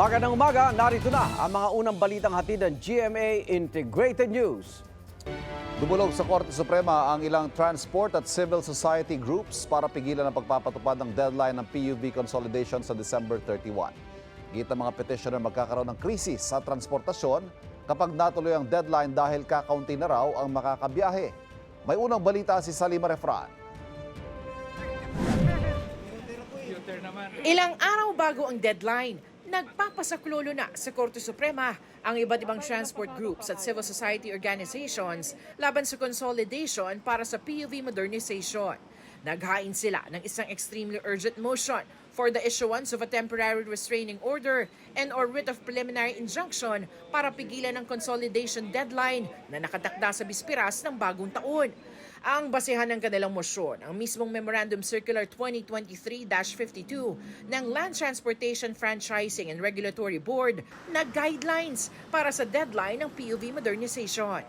Magandang umaga, narito na ang mga unang balitang hatid ng GMA Integrated News. Dumulog sa Korte Suprema ang ilang transport at civil society groups para pigilan ang pagpapatupad ng deadline ng PUV consolidation sa December 31. Gita mga petitioner magkakaroon ng krisis sa transportasyon kapag natuloy ang deadline dahil kakaunti na raw ang makakabiyahe. May unang balita si Salima Refran. Ilang araw bago ang deadline, nagpapasaklolo na sa Korte Suprema ang iba't ibang transport groups at civil society organizations laban sa consolidation para sa PUV modernization. Naghain sila ng isang extremely urgent motion for the issuance of a temporary restraining order and or writ of preliminary injunction para pigilan ang consolidation deadline na nakatakda sa bispiras ng bagong taon. Ang basehan ng kanilang mosyon, ang mismong Memorandum Circular 2023-52 ng Land Transportation Franchising and Regulatory Board na guidelines para sa deadline ng PUV modernization.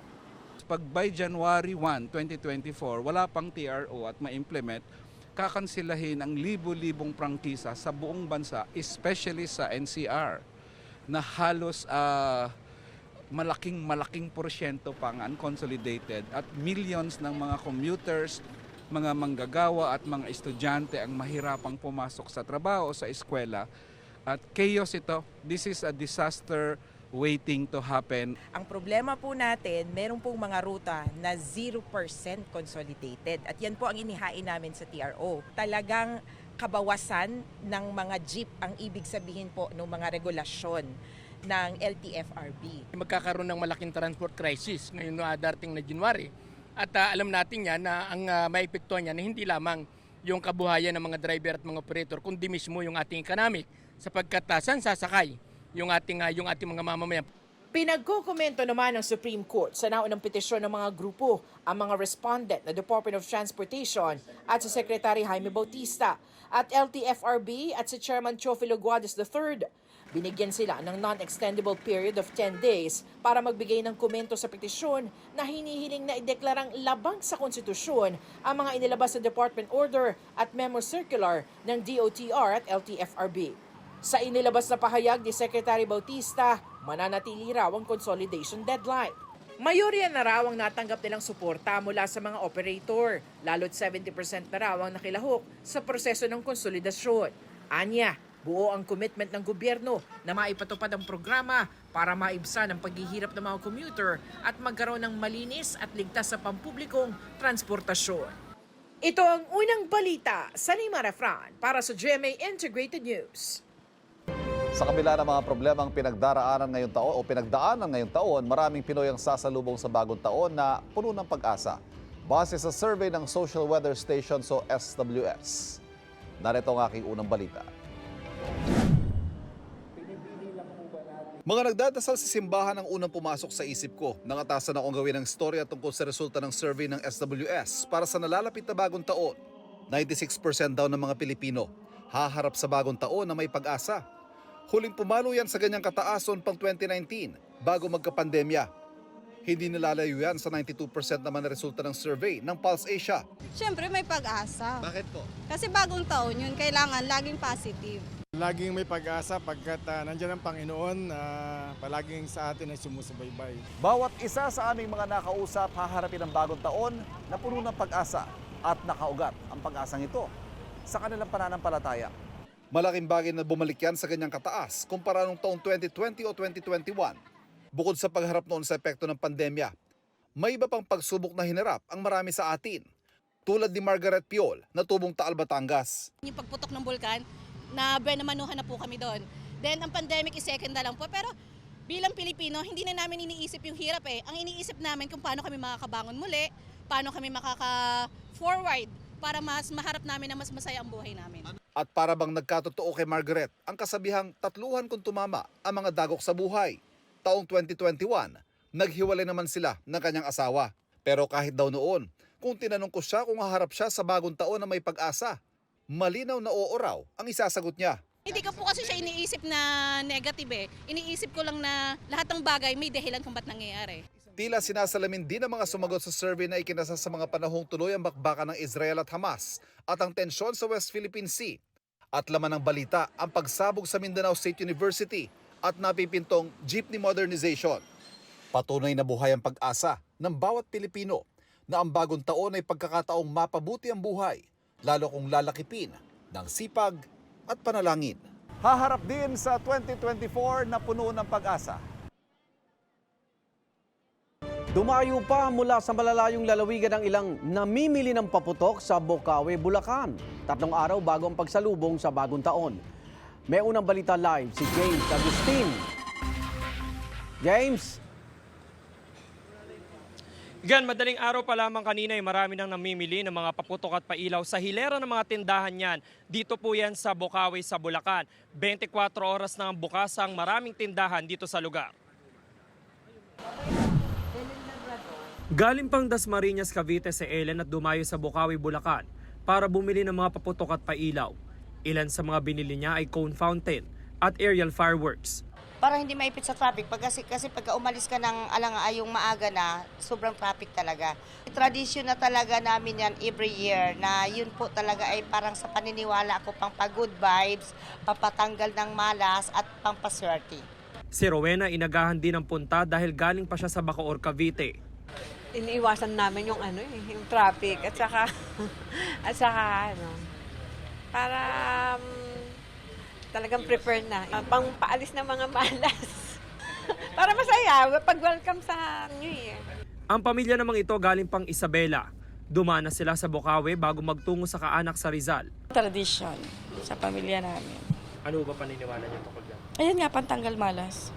Pag by January 1, 2024, wala pang TRO at ma-implement, kakansilahin ang libo-libong prangkisa sa buong bansa, especially sa NCR, na halos ah, malaking malaking porsyento pang unconsolidated at millions ng mga commuters, mga manggagawa at mga estudyante ang mahirapang pumasok sa trabaho, sa eskwela. At chaos ito. This is a disaster waiting to happen. Ang problema po natin, meron pong mga ruta na 0% consolidated. At yan po ang inihain namin sa TRO. Talagang kabawasan ng mga jeep ang ibig sabihin po ng mga regulasyon ng LTFRB. magkakaroon ng malaking transport crisis ngayon na darating na January. At ah, alam natin yan na ang uh, maepektuhan niyan na hindi lamang yung kabuhayan ng mga driver at mga operator, kundi mismo yung ating economic sapagkat uh, saan sasakay yung ating, ah, yung ating mga mamamayan. Pinagkukomento naman ng Supreme Court sa naunang petisyon ng mga grupo ang mga respondent na Department of Transportation at si Secretary Jaime Bautista at LTFRB at si Chairman Chofilo Guades III. Binigyan sila ng non-extendable period of 10 days para magbigay ng komento sa petisyon na hinihiling na ideklarang labang sa konstitusyon ang mga inilabas sa Department Order at Memo Circular ng DOTR at LTFRB. Sa inilabas na pahayag ni Secretary Bautista, mananatili raw ang consolidation deadline. Mayorya na raw ang natanggap nilang suporta mula sa mga operator, lalo't 70% na raw ang nakilahok sa proseso ng konsolidasyon. Anya, buo ang commitment ng gobyerno na maipatupad ang programa para maibsan ang paghihirap ng mga commuter at magkaroon ng malinis at ligtas sa pampublikong transportasyon. Ito ang unang balita sa Lima Refran para sa GMA Integrated News. Sa kabila ng mga problemang pinagdaraanan ngayong taon o pinagdaanan ngayong taon, maraming Pinoy ang sasalubong sa bagong taon na puno ng pag-asa. Base sa survey ng Social Weather Station o SWS. Narito ang aking unang balita. Mga nagdadasal sa simbahan ang unang pumasok sa isip ko. Nangatasan akong gawin ng storya tungkol sa resulta ng survey ng SWS para sa nalalapit na bagong taon. 96% daw ng mga Pilipino haharap sa bagong taon na may pag-asa. Huling pumalo yan sa ganyang kataason pang 2019 bago magkapandemya. Hindi nilalayo yan sa 92% naman na resulta ng survey ng Pulse Asia. Siyempre may pag-asa. Bakit po? Kasi bagong taon yun, kailangan laging positive. Laging may pag-asa pagkat uh, nandiyan ang Panginoon na palaging sa atin ay sumusubaybay. Bawat isa sa aming mga nakausap haharapin ang bagong taon na puno ng pag-asa at nakaugat ang pag-asang ito sa kanilang pananampalataya. Malaking bagay na bumalik yan sa ganyang kataas kumpara nung taong 2020 o 2021. Bukod sa pagharap noon sa epekto ng pandemya, may iba pang pagsubok na hinarap ang marami sa atin. Tulad ni Margaret Piol na tubong Taal Batangas. Yung pagputok ng bulkan, na benamanuhan na po kami doon. Then, ang pandemic is second na lang po. Pero bilang Pilipino, hindi na namin iniisip yung hirap eh. Ang iniisip namin kung paano kami makakabangon muli, paano kami makaka-forward para mas maharap namin na mas masaya ang buhay namin. At para bang nagkatotoo kay Margaret ang kasabihang tatluhan kung tumama ang mga dagok sa buhay. Taong 2021, naghiwalay naman sila ng kanyang asawa. Pero kahit daw noon, kung tinanong ko siya kung haharap siya sa bagong taon na may pag-asa, malinaw na oo raw ang isasagot niya. Hindi ko po kasi siya iniisip na negative eh. Iniisip ko lang na lahat ng bagay may dahilan kung ba't nangyayari. Tila sinasalamin din ang mga sumagot sa survey na ikinasa sa mga panahong tuloy ang bakbakan ng Israel at Hamas at ang tensyon sa West Philippine Sea. At laman ng balita ang pagsabog sa Mindanao State University at napipintong jeepney modernization. Patunay na buhay ang pag-asa ng bawat Pilipino na ang bagong taon ay pagkakataong mapabuti ang buhay, lalo kung lalakipin ng sipag at panalangin. Haharap din sa 2024 na puno ng pag-asa. Dumayo pa mula sa malalayong lalawigan ng ilang namimili ng paputok sa Bocaue, Bulacan. Tatlong araw bago ang pagsalubong sa bagong taon. May unang balita live si James Agustin. James, Gan, madaling araw pa lamang kanina ay marami nang namimili ng mga paputok at pailaw sa hilera ng mga tindahan yan. Dito po yan sa Bocaue sa Bulacan. 24 oras na ang bukas ang maraming tindahan dito sa lugar. Galing pang Dasmariñas, Cavite si Ellen at dumayo sa Bocaue, Bulacan para bumili ng mga paputok at pailaw. Ilan sa mga binili niya ay cone fountain at aerial fireworks. Para hindi maipit sa traffic. Pag kasi, kasi pagka umalis ka ng alang-ayong maaga na, sobrang traffic talaga. Tradisyon na talaga namin yan every year na yun po talaga ay parang sa paniniwala ko pang pag-good vibes, papatanggal ng malas at pampaswerte. Si Rowena inagahan din ng punta dahil galing pa siya sa Bacoor, Cavite. iniiwasan namin yung ano eh, yung traffic at saka at saka ano para um, talagang prepare na uh, pang paalis ng mga malas para masaya pag welcome sa New Year. Ang pamilya namang ito galing pang Isabela. Dumana sila sa Bocaue bago magtungo sa kaanak sa Rizal. Tradition sa pamilya namin. Ano ba paniniwala niyo tungkol dyan? Ayan nga pantanggal malas.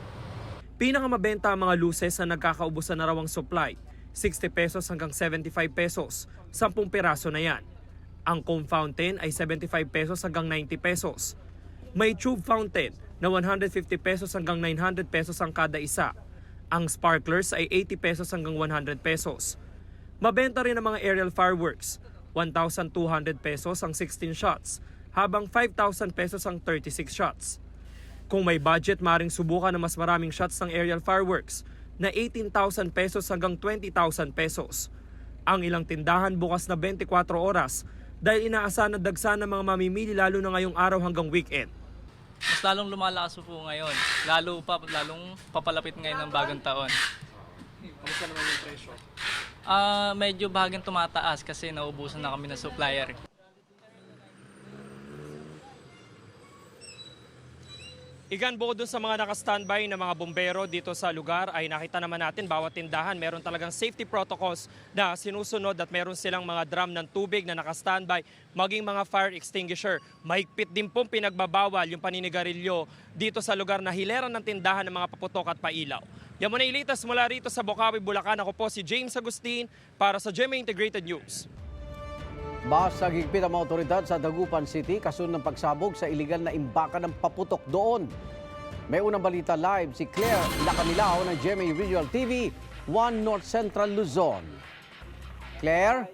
Pinakamabenta ang mga luces na nagkakaubusan na raw ang supply. 60 pesos hanggang 75 pesos. 10 piraso na yan. Ang cone fountain ay 75 pesos hanggang 90 pesos. May tube fountain na 150 pesos hanggang 900 pesos ang kada isa. Ang sparklers ay 80 pesos hanggang 100 pesos. Mabenta rin ang mga aerial fireworks. 1,200 pesos ang 16 shots, habang 5,000 pesos ang 36 shots. Kung may budget, maring subukan ng mas maraming shots ng aerial fireworks na 18,000 pesos hanggang 20,000 pesos. Ang ilang tindahan bukas na 24 oras dahil inaasahan na dagsa ng mga mamimili lalo na ngayong araw hanggang weekend. Mas lalong lumalakas po ngayon. Lalo pa, lalong papalapit ngayon ng bagong taon. Kamusta naman yung presyo? Ah, medyo bahaging tumataas kasi naubusan na kami ng supplier. Igan bukod dun sa mga naka-standby na mga bombero dito sa lugar ay nakita naman natin bawat tindahan meron talagang safety protocols na sinusunod at meron silang mga drum ng tubig na naka-standby maging mga fire extinguisher. Mahigpit din pong pinagbabawal yung paninigarilyo dito sa lugar na hilera ng tindahan ng mga paputok at pailaw. Yan muna ilitas mula rito sa Bocaue, Bulacan. Ako po si James Agustin para sa GMA Integrated News. Basta higpit ang mga otoridad sa Dagupan City kasunod ng pagsabog sa iligal na imbakan ng paputok doon. May unang balita live si Claire Lacamilao ng GMA Regional TV, 1 North Central Luzon. Claire?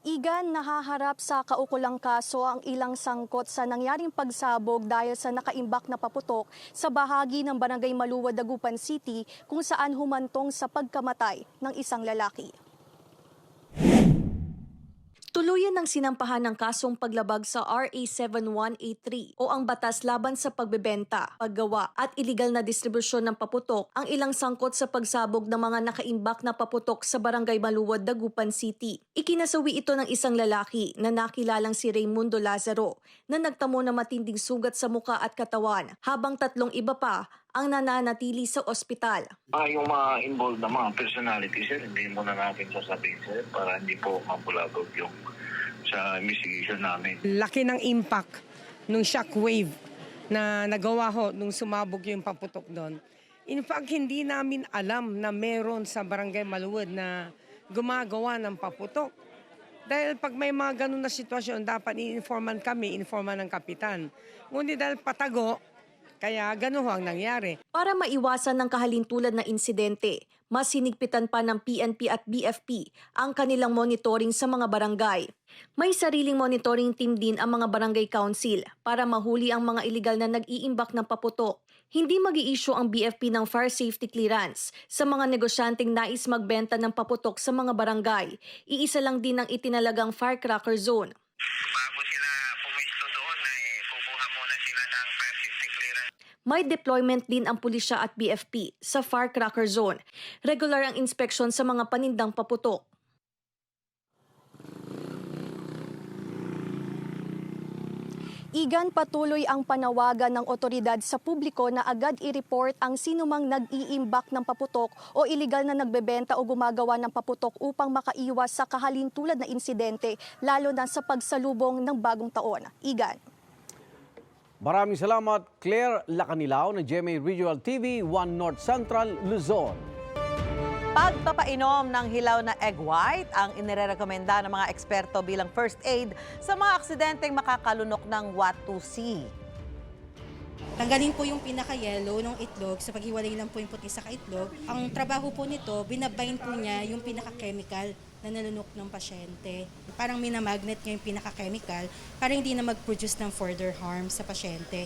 Igan nahaharap sa kaukulang kaso ang ilang sangkot sa nangyaring pagsabog dahil sa nakaimbak na paputok sa bahagi ng Barangay Maluwa, Dagupan City kung saan humantong sa pagkamatay ng isang lalaki. Tuluyan ng sinampahan ng kasong paglabag sa RA 7183 o ang batas laban sa pagbebenta, paggawa at iligal na distribusyon ng paputok ang ilang sangkot sa pagsabog ng mga nakaimbak na paputok sa Barangay Maluwad, Dagupan City. Ikinasawi ito ng isang lalaki na nakilalang si Raimundo Lazaro na nagtamo ng matinding sugat sa muka at katawan habang tatlong iba pa ang nananatili sa ospital. Ah, yung mga involved na mga personality, sir, hindi muna natin sasabihin, sir, para hindi po mabulabog yung sa investigation namin. Laki ng impact nung shockwave na nagawa ho nung sumabog yung paputok doon. In fact, hindi namin alam na meron sa Barangay Maluwad na gumagawa ng paputok. Dahil pag may mga ganun na sitwasyon, dapat i-informan kami, informan ng kapitan. Ngunit dahil patago, kaya ganun ho ang nangyari. Para maiwasan ng kahalintulad na insidente, mas sinigpitan pa ng PNP at BFP ang kanilang monitoring sa mga barangay. May sariling monitoring team din ang mga barangay council para mahuli ang mga iligal na nag-iimbak ng paputok. Hindi mag issue ang BFP ng fire safety clearance sa mga negosyanteng nais magbenta ng paputok sa mga barangay. Iisa lang din ang itinalagang firecracker zone. Bago May deployment din ang pulisya at BFP sa Firecracker Zone. Regular ang inspeksyon sa mga panindang paputok. Igan patuloy ang panawagan ng otoridad sa publiko na agad i-report ang sinumang nag-iimbak ng paputok o iligal na nagbebenta o gumagawa ng paputok upang makaiwas sa kahalintulad na insidente lalo na sa pagsalubong ng bagong taon. Igan. Maraming salamat, Claire Lacanilao ng GMA Regional TV, One North Central, Luzon. Pagpapainom ng hilaw na egg white ang inirekomenda ng mga eksperto bilang first aid sa mga aksidenteng makakalunok ng Watusi. Tanggalin po yung pinaka-yellow ng itlog sa paghiwalay lang po yung puti sa itlog. Ang trabaho po nito, binabind po niya yung pinaka-chemical na nalunok ng pasyente. Parang minamagnet niya yung pinaka-chemical para hindi na mag-produce ng further harm sa pasyente.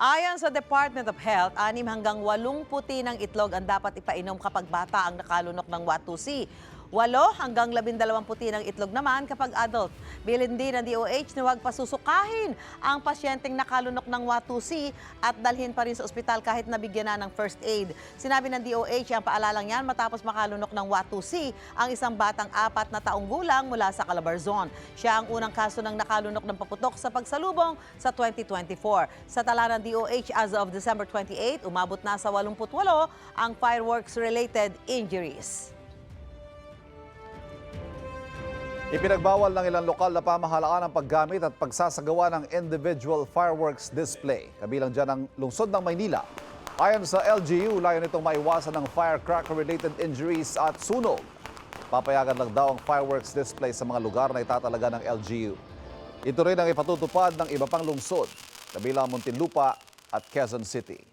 Ayon sa Department of Health, 6 hanggang 8 puti ng itlog ang dapat ipainom kapag bata ang nakalunok ng Watusi. 8 hanggang 12 puti ng itlog naman kapag adult. Bilin din ng DOH na huwag pasusukahin ang pasyenteng nakalunok ng Watusi at dalhin pa rin sa ospital kahit nabigyan na ng first aid. Sinabi ng DOH ang paalalang yan matapos makalunok ng Watusi ang isang batang apat na taong gulang mula sa Calabarzon. Siya ang unang kaso ng nakalunok ng paputok sa pagsalubong sa 2024. Sa tala ng DOH as of December 28, umabot na sa 88 ang fireworks-related injuries. Ipinagbawal ng ilang lokal na pamahalaan ang paggamit at pagsasagawa ng individual fireworks display. Kabilang dyan ang lungsod ng Maynila. Ayon sa LGU, layo nitong maiwasan ng firecracker-related injuries at sunog. Papayagan lang daw ang fireworks display sa mga lugar na itatalaga ng LGU. Ito rin ang ipatutupad ng iba pang lungsod, kabilang Muntinlupa at Quezon City.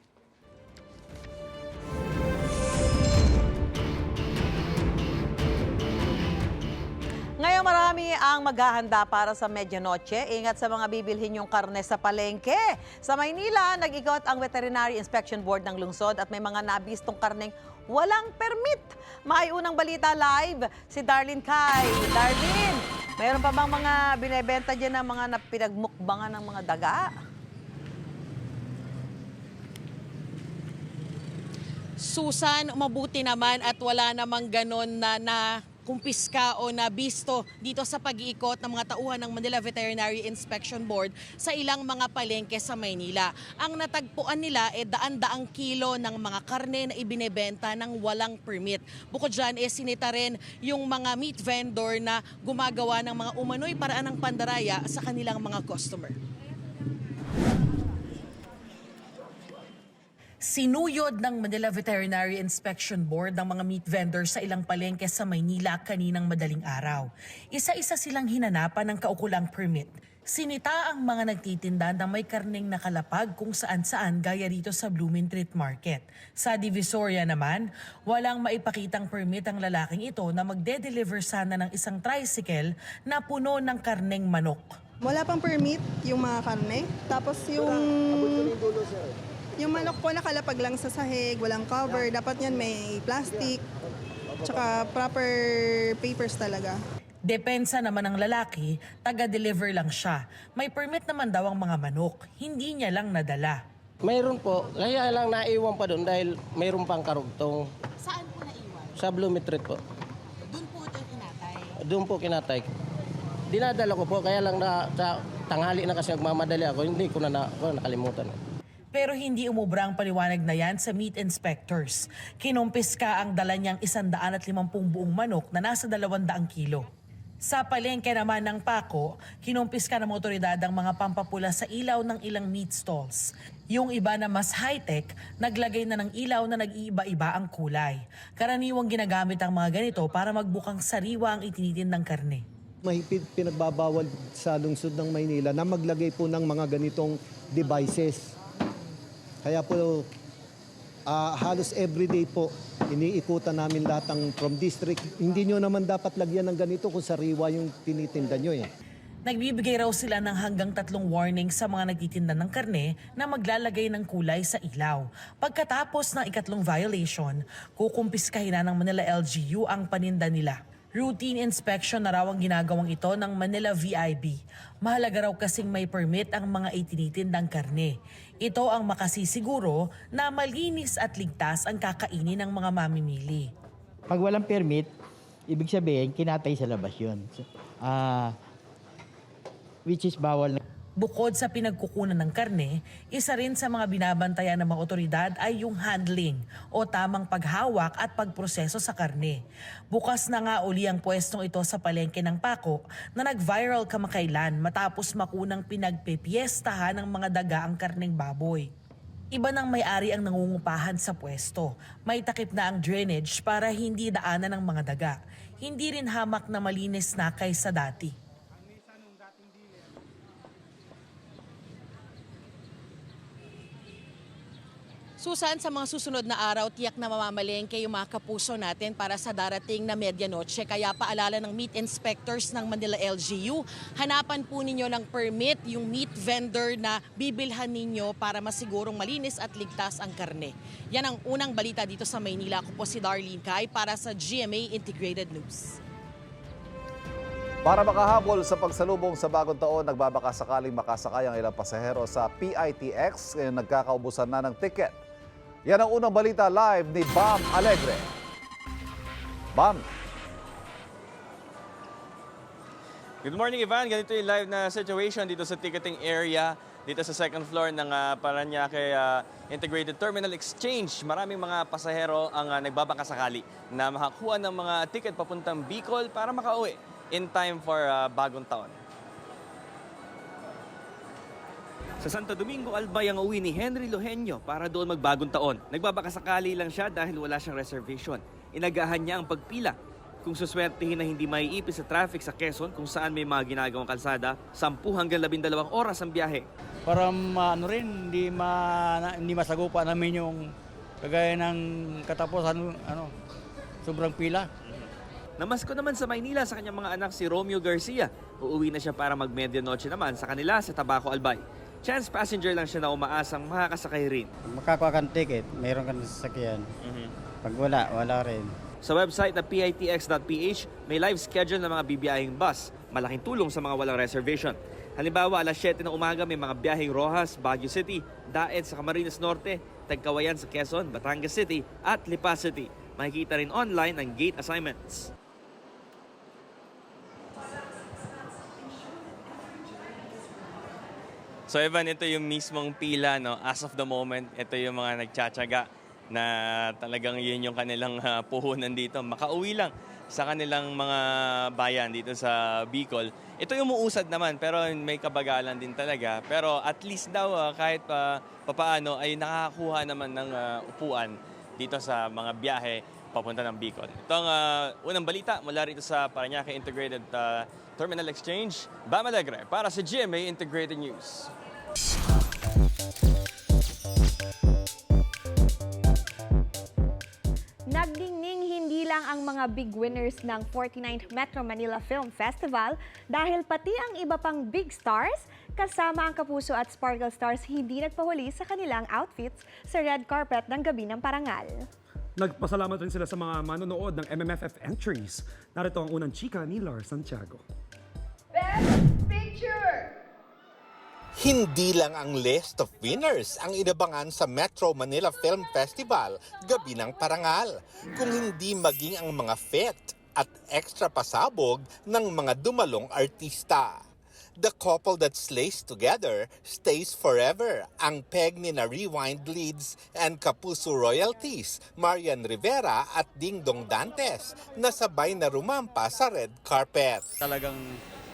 Marami ang maghahanda para sa medianoche. Ingat sa mga bibilhin yung karne sa palengke. Sa Maynila, nag-ikot ang Veterinary Inspection Board ng lungsod at may mga nabistong karneng walang permit. May unang balita live si Darlene Kai. Darlene, mayroon pa bang mga binebenta dyan ng mga pinagmukbangan ng mga daga? Susan, mabuti naman at wala namang ganon na na kumpiska o nabisto dito sa pag-iikot ng mga tauhan ng Manila Veterinary Inspection Board sa ilang mga palengke sa Maynila. Ang natagpuan nila ay daan-daang kilo ng mga karne na ibinebenta ng walang permit. Bukod dyan, eh, sinita rin yung mga meat vendor na gumagawa ng mga umano'y paraan ng pandaraya sa kanilang mga customer. Sinuyod ng Manila Veterinary Inspection Board ng mga meat vendors sa ilang palengke sa Maynila kaninang madaling araw. Isa-isa silang hinanapan ng kaukulang permit. Sinita ang mga nagtitinda na may karneng nakalapag kung saan-saan gaya rito sa Blooming Treat Market. Sa Divisoria naman, walang maipakitang permit ang lalaking ito na magde-deliver sana ng isang tricycle na puno ng karneng manok. Wala pang permit yung mga karne. Tapos yung... Yung manok po nakalapag lang sa sahig, walang cover. Dapat yan may plastic, tsaka proper papers talaga. Depensa naman ng lalaki, taga-deliver lang siya. May permit naman daw ang mga manok, hindi niya lang nadala. Mayroon po, kaya lang naiwan pa doon dahil mayroon pang karugtong. Saan po naiwan? Sa Blumetrit po. Doon po ito kinatay. Doon po kinatay. Dinadala ko po, kaya lang na, sa tanghali na kasi nagmamadali ako, hindi ko na, na ako, nakalimutan. Pero hindi umubra ang paliwanag na yan sa meat inspectors. Kinumpiska ang dala niyang 150 buong manok na nasa 200 kilo. Sa palengke naman ng Paco, kinumpiska ng otoridad ang mga pampapula sa ilaw ng ilang meat stalls. Yung iba na mas high-tech, naglagay na ng ilaw na nag-iiba-iba ang kulay. Karaniwang ginagamit ang mga ganito para magbukang sariwa ang itinitindang karne. mahigpit pinagbabawal sa lungsod ng Maynila na maglagay po ng mga ganitong devices. Kaya po ah, halos everyday po iniikutan namin lahat ng from district. Hindi nyo naman dapat lagyan ng ganito kung sariwa yung tinitinda nyo eh. Nagbibigay raw sila ng hanggang tatlong warning sa mga nagtitinda ng karne na maglalagay ng kulay sa ilaw. Pagkatapos ng ikatlong violation, kukumpiskahin na ng Manila LGU ang paninda nila. Routine inspection na raw ang ginagawang ito ng Manila VIB. Mahalaga raw kasing may permit ang mga itinitindang karne. Ito ang makasisiguro na malinis at ligtas ang kakainin ng mga mamimili. Pag walang permit, ibig sabihin, kinatay sa labas yun. Ah, which is bawal na. Bukod sa pinagkukunan ng karne, isa rin sa mga binabantayan ng mga otoridad ay yung handling o tamang paghawak at pagproseso sa karne. Bukas na nga uli ang pwestong ito sa palengke ng Pako na nag-viral kamakailan matapos makunang pinagpepiestahan ng mga daga ang karneng baboy. Iba ng may-ari ang nangungupahan sa pwesto. May takip na ang drainage para hindi daanan ng mga daga. Hindi rin hamak na malinis na kaysa dati. Susan, sa mga susunod na araw, tiyak na mamamalengke yung mga kapuso natin para sa darating na medianoche. Kaya paalala ng meat inspectors ng Manila LGU, hanapan po ninyo ng permit yung meat vendor na bibilhan ninyo para masigurong malinis at ligtas ang karne. Yan ang unang balita dito sa Maynila. Ako po si Darlene Kai para sa GMA Integrated News. Para makahabol sa pagsalubong sa bagong taon, nagbabaka sakaling makasakay ang ilang pasahero sa PITX ngayon nagkakaubusan na ng ticket. Yan ang unang balita live ni Bam Alegre. Bam, Good morning, Ivan. Ganito yung live na situation dito sa ticketing area, dito sa second floor ng uh, Paranaque ah, Integrated Terminal Exchange. Maraming mga pasahero ang uh, nagbabakasakali na makakuha ng mga ticket papuntang Bicol para makauwi in time for ah, bagong taon. Sa Santo Domingo, Albay ang uwi ni Henry Lohenyo para doon magbagong taon. Nagbabakasakali lang siya dahil wala siyang reservation. Inagahan niya ang pagpila. Kung suswertihin na hindi maiipis sa traffic sa Quezon kung saan may mga ginagawang kalsada, 10 hanggang 12 oras ang biyahe. para ano rin hindi ma hindi masagupa namin yung kagaya ng katapusan ano sobrang pila. Namasko naman sa Maynila sa kanyang mga anak si Romeo Garcia. Uuwi na siya para mag-medianoche naman sa kanila sa Tabaco Albay. Chance passenger lang siya na umaasang makakasakay rin. Makakuha kang ticket, mayroon kang sasakyan. Pag wala, wala rin. Sa website na pitx.ph, may live schedule ng mga bibiyahing bus. Malaking tulong sa mga walang reservation. Halimbawa, alas 7 ng umaga may mga biyaheng Rojas, Baguio City, Daet sa Camarines Norte, Tagkawayan sa Quezon, Batangas City, at Lipa City. Makikita rin online ang gate assignments. So Evan, ito yung mismong pila, no? As of the moment, ito yung mga nagtsatsaga na talagang yun yung kanilang ah, puhunan dito. Makauwi lang sa kanilang mga bayan dito sa Bicol. Ito yung muusad naman, pero may kabagalan din talaga. Pero at least daw, ah, kahit pa papaano, ay nakakakuha naman ng ah, upuan dito sa mga biyahe papunta ng Bicol. Ito ah, unang balita mula rito sa Parañaque Integrated ah, Terminal Exchange. Bam Alegre para sa GMA Integrated News. Nagdingning hindi lang ang mga big winners ng 49th Metro Manila Film Festival dahil pati ang iba pang big stars kasama ang Kapuso at Sparkle Stars hindi nagpahuli sa kanilang outfits sa red carpet ng gabi ng parangal. Nagpasalamat rin sila sa mga manonood ng MMFF entries. Narito ang unang chika ni Lars Santiago. Hindi lang ang list of winners ang inabangan sa Metro Manila Film Festival gabi ng parangal, kung hindi maging ang mga fet at extra pasabog ng mga dumalong artista. The couple that slays together stays forever. Ang peg ni na Rewind Leads and Kapuso Royalties, Marian Rivera at Ding Dong Dantes, na sabay na rumampa sa red carpet. talagang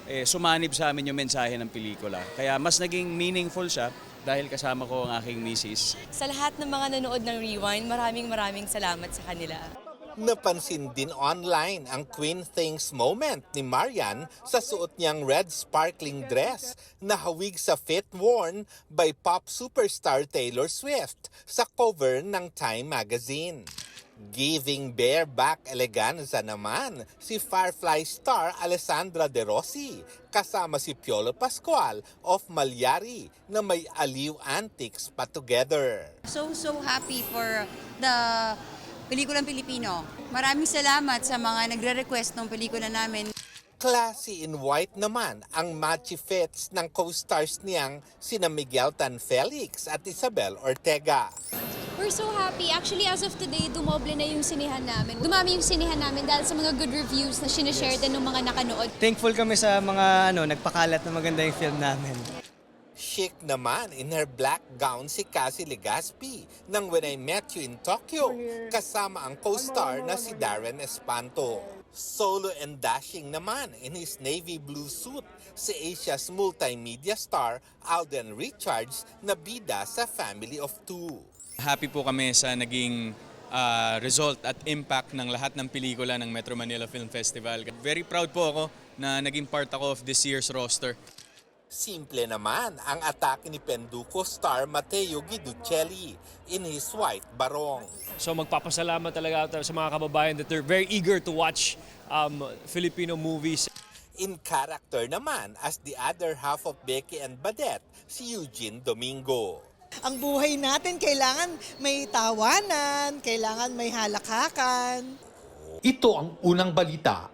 eh, sumanib sa amin yung mensahe ng pelikula. Kaya mas naging meaningful siya dahil kasama ko ang aking misis. Sa lahat ng mga nanood ng Rewind, maraming maraming salamat sa kanila. Napansin din online ang Queen Things moment ni Marian sa suot niyang red sparkling dress na hawig sa fit worn by pop superstar Taylor Swift sa cover ng Time magazine. Giving bareback eleganza naman si Firefly star Alessandra De Rossi kasama si Piolo Pascual of Malyari na may aliw antics pa together. So, so happy for the pelikulang Pilipino Maraming salamat sa mga nagre-request ng pelikula namin. Classy in white naman ang matchy fits ng co-stars niyang sina Miguel Tan Felix at Isabel Ortega. We're so happy. Actually, as of today, dumoble na yung sinihan namin. Dumami yung sinihan namin dahil sa mga good reviews na sinishare din ng mga nakanood. Thankful kami sa mga ano nagpakalat na maganda yung film namin. Chic naman in her black gown si Cassie Legaspi ng When I Met You in Tokyo kasama ang co-star na si Darren Espanto. Solo and dashing naman in his navy blue suit si Asia's multimedia star Alden Richards na bida sa Family of Two. Happy po kami sa naging ah, result at impact ng lahat ng pelikula ng Metro Manila Film Festival. Very proud po ako na naging part ako of this year's roster. Simple naman ang atake ni Penduko star Matteo Guiducelli in his white barong. So magpapasalamat talaga sa mga kababayan that they're very eager to watch um, Filipino movies. In character naman as the other half of Becky and Badette, si Eugene Domingo. Ang buhay natin kailangan may tawanan, kailangan may halakhakan. Ito ang unang balita.